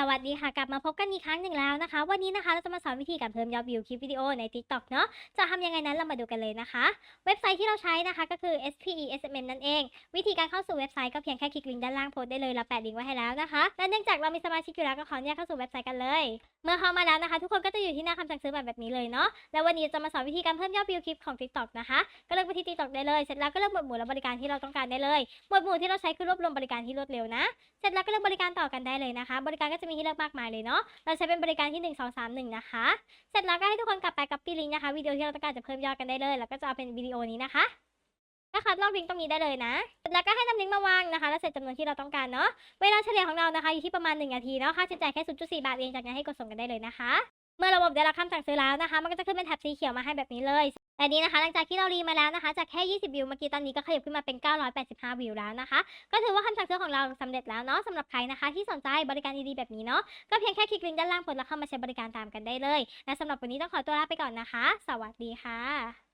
สวัสดีค่ะ กลับมาพบกันอีกครั้งหนึ่งแล้วนะคะ วันนี้นะคะเราจะมาสอนวิธีการเพิ่มยอดวิวคลิปวิดีโอใน TikTok เนาะจะทำยังไงนั้นเรามาดูกันเลยนะคะ เว็บไซต์ที่เราใช้นะคะก็คือ SPE SMM นั่นเอง วิธีการเข้าสู่เว็บไซต์ก็เพียงแค่คลิกลิงก์ด้านล่างโพสต์ได้เลยเราแปะลิงก์ไว้ให้แล้วนะคะและเนื่องจากเรามีสมาชิกอยู่แล้วก็ขออนุญาตเข้าสู่เว็บไซต์กันเลย เมื่อเข้ามาแล้วนะคะ ทุกคนก็จะอยู่ที่หน้าคำสั่งซื้อแบบแบบนี้เลยเนาะแล้ววันนี้จะมาสอนวิธีการเพิ่มยอดวิวคลิปของ TikTok นะคะก็เลือกไปที่ TikTok ได้เลยเสร็จแล้วก็เลือกหมวดหมู่และบริการที่เราต้องการได้เลยหมวดหมู่ที่เราใช้คือรวบรวมบริการที่รวดเร็วนะ เสร็จแล้วก็เลือกบริการต่อกันได้เลยนะคะ บริการก็จะมีให้เลือกมากมายเลยเนาะ เราใช้เป็นบริการที่ 1 2 3 1 นะคะ เสร็จแล้วก็ให้ทุกคนกลับไปกับปี้ลิงก์นะคะวิดีโอที่เราต้องการจะเพิ่มยอดกันได้เลย แล้วก็จะเอาเป็นวิดีโอนี้นะคะก็คัดลอกลิงก์ตรงนี้ได้เลยนะ แล้วก็ให้นำลิงก์มาวางนะคะ แล้วเสร็จจำนวนที่เราต้องการเนาะ เวลาเฉลี่ยของเรานะคะอยู่ที่ประมาณ 1 นาทีเนาะ ค่าใช้จ่ายแค่ 0.4 บาทเอง จากนั้นให้กดส่งกันได้เลยนะคะ เมื่อระบบได้รับคำสั่งซื้อแล้วนะคะ มันก็จะขึ้นเป็นแท็บสีเขียวมาให้แบบนี้เลย แต่นี้นะคะ หลังจากที่เรารีมาแล้วนะคะ จากแค่ 20 วิวเมื่อกี้ตอนนี้ก็ขยับขึ้นมาเป็น 985 วิวแล้วนะคะ ก็ถือว่าคำสั่งซื้อของเราสำเร็จแล้วเนาะสำหรับใครนะคะที่สนใจบริการดีๆแบบนี้เนาะ ก็เพียงแค่คลิกลิงก์ด้านล่างผลแล้วเข้ามาใช้บริการตามกันได้เลย และสำหรับวันนี้ต้องขอตัวลาไปก่อนนะคะ สวัสดีค่ะ